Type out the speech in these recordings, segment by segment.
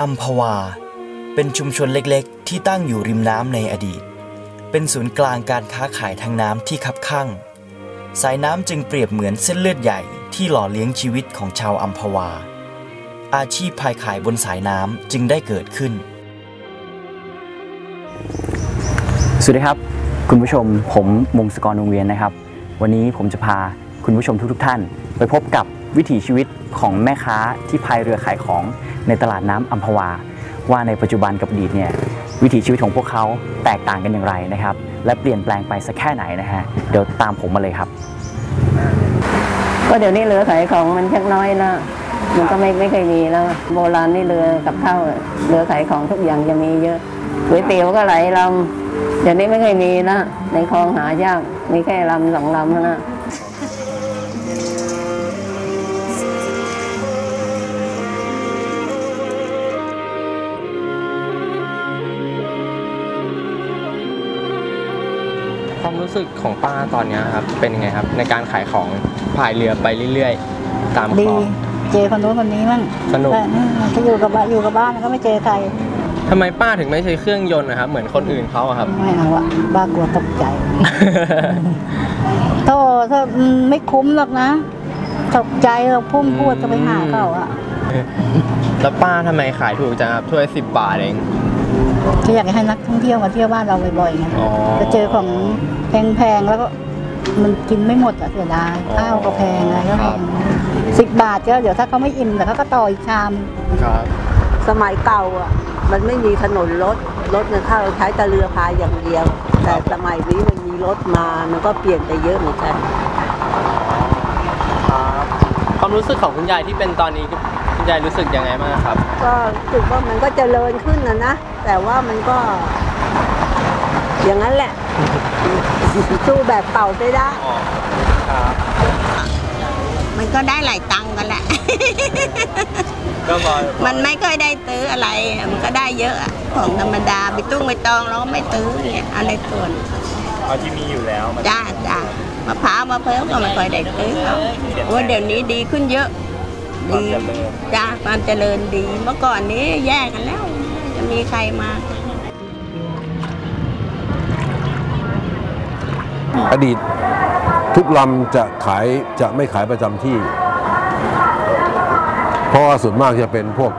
อัมพวา เป็นชุมชนเล็กๆ ที่ตั้งอยู่ริมน้ำในอดีต เป็นศูนย์กลางการค้าขายทางน้ำที่คับข้างสายน้ำจึงเปรียบเหมือนเส้นเลือดใหญ่ที่หล่อเลี้ยงชีวิตของชาวอัมพวา อาชีพพายขายบนสายน้ำจึงได้เกิดขึ้น สวัสดีครับ คุณผู้ชมผมมงศกรวงเวียนนะครับ วันนี้ผมจะพาคุณผู้ชมทุกๆท่าน ไปพบกับ วิถีชีวิตของแม่ค้าที่พายเรือขายของในตลาดน้ำอัมพวา ว่าในปัจจุบันกับอดีตเนี่ยวิถีชีวิตของพวกเขาแตกต่างกันอย่างไรนะครับ และเปลี่ยนแปลงไปสักแค่ไหนนะฮะเดี๋ยวตามผมมาเลยครับ ก็เดี๋ยวนี้เรือขายของมันชักน้อยแล้วมันก็ไม่ไม่เคยมีแล้ว โบราณนี่เรือกับข้าวเรือขายของทุกอย่างจะมีเยอะก๋วยเตี๋ยวก็ไหลลำเดี๋ยวนี้ไม่เคยมีแล้วในคลองหายากมีแค่ลำสองลำเท่านั้น ความรู้สึกของป้าตอนเนี้ยครับเป็นยังไงครับ ในการขายของพายเรือไปเรื่อยๆ ตามคดีลอง เจอคนโน้นคนนี้มั่งสนุก แต่อืมถ้าอยู่กับบ้านอยู่กับบ้านก็ไม่เจอใครทำไมป้าถึงไม่ใช้เครื่องยนต์นะครับ เหมือนคนอื่นเขาอะครับ ไม่เอาอะบ้ากลัวตกใจโธ่ถ้าอืมไม่คุ้มหรอกนะ ตกใจเราพุ่งพวดจะไปหาเขาอะแล้วป้าทำไมขายถูกจังครับถ้วยสิบบาทเอง จะอยากให้นักท่องเที่ยวมาเที่ยวบ้านเราบ่อยๆไงอ๋อ จะเจอของแพงๆแล้วก็มันกินไม่หมดอะเสียดายอ๋อข้าวก็แพงอะไรก็คแพรับ งสิบบาทก็เดี๋ยวถ้าเขาไม่อิ่มแต่เขาก็ต่ออีกชาม ครับ สมัยเก่าอะมันไม่มีถนนรถรถมันเข้าใช้แต่เรือพายอย่างเดียว แต่สมัยนี้มันมีรถมามันก็เปลี่ยนไปเยอะเหมือนกันครับความรู้สึกของคุณยายที่เป็นตอนนี้ คุณยายรู้สึกยังไงบ้างครับ ก็รู้สึกว่ามันก็เจริญขึ้นนะนะ แต่ว่ามันก็ อย่างนั้นแหละ สู้แบบเก่าไม่ได้ อ๋อครับมันก็ได้หลายตังค์กันแหละ ก็พอมันไม่เคยได้ตื้ออะไร มันก็ได้เยอะอะของธรรมดาไปตุ้งไปตองเราก็ไม่ตื้อเนี่ยอะไรส่วนเอาที่มีอยู่แล้วจ้าจ้ามะพร้าวมะเพิ้วก็ไม่ค่อยได้ตื้อหรอกโอ้ยเดี๋ยวนี้ดีขึ้นเยอะ ดีจ้าความเจริญดี เมื่อก่อนนี้แย่กันแล้ว จะมีใครมาอดีตทุกลำจะขายจะไม่ขายประจำที่ เพราะว่าส่วนมากจะเป็นพวก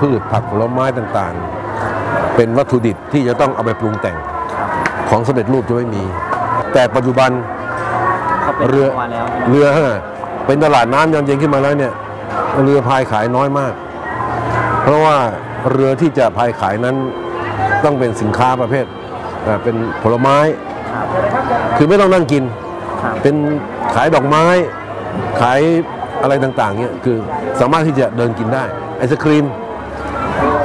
พืชผักผลไม้ต่างๆ เป็นวัตถุดิบที่จะต้องเอาไปปรุงแต่งของสำเร็จรูปจะไม่มี แต่ปัจจุบันเขาเป็นเรือมาแล้วเรือฮะเป็นตลาดน้ำยามเย็นขึ้นมาแล้วเนี่ย เรือพายขายน้อยมาก เพราะว่าเรือที่จะพายขายนั้นต้องเป็นสินค้าประเภทเป็นผลไม้ คือไม่ต้องนั่งกิน เป็นขายดอกไม้ ขายอะไรต่างๆเนี่ยคือสามารถที่จะเดินกินได้ ไอศครีม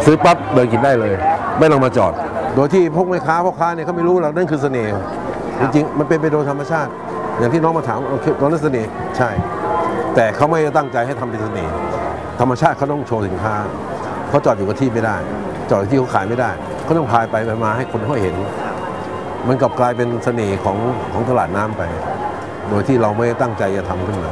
ซื้อปั๊บเดินกินได้เลย ไม่ต้องมาจอด โดยที่พวกแม่ค้าพ่อค้าเนี่ยเขาไม่รู้หรอกนั่นคือเสน่ห์จริงๆมันเป็นไปโดยธรรมชาติ อย่างที่น้องมาถามโอเคตอนนั้นเสน่ห์ใช่ แต่เขาไม่ได้ตั้งใจให้ทำเป็นเสน่ห์ธรรมชาติเขาต้องโชว์สินค้าเขาจอดอยู่กับที่ไม่ได้ จอดที่เขาขายไม่ได้เขาต้องพายไปมาให้คนเขาเห็น มันกลับกลายเป็นเสน่ห์ของของตลาดน้ำไป โดยที่เราไม่ได้ตั้งใจจะทำขึ้นมา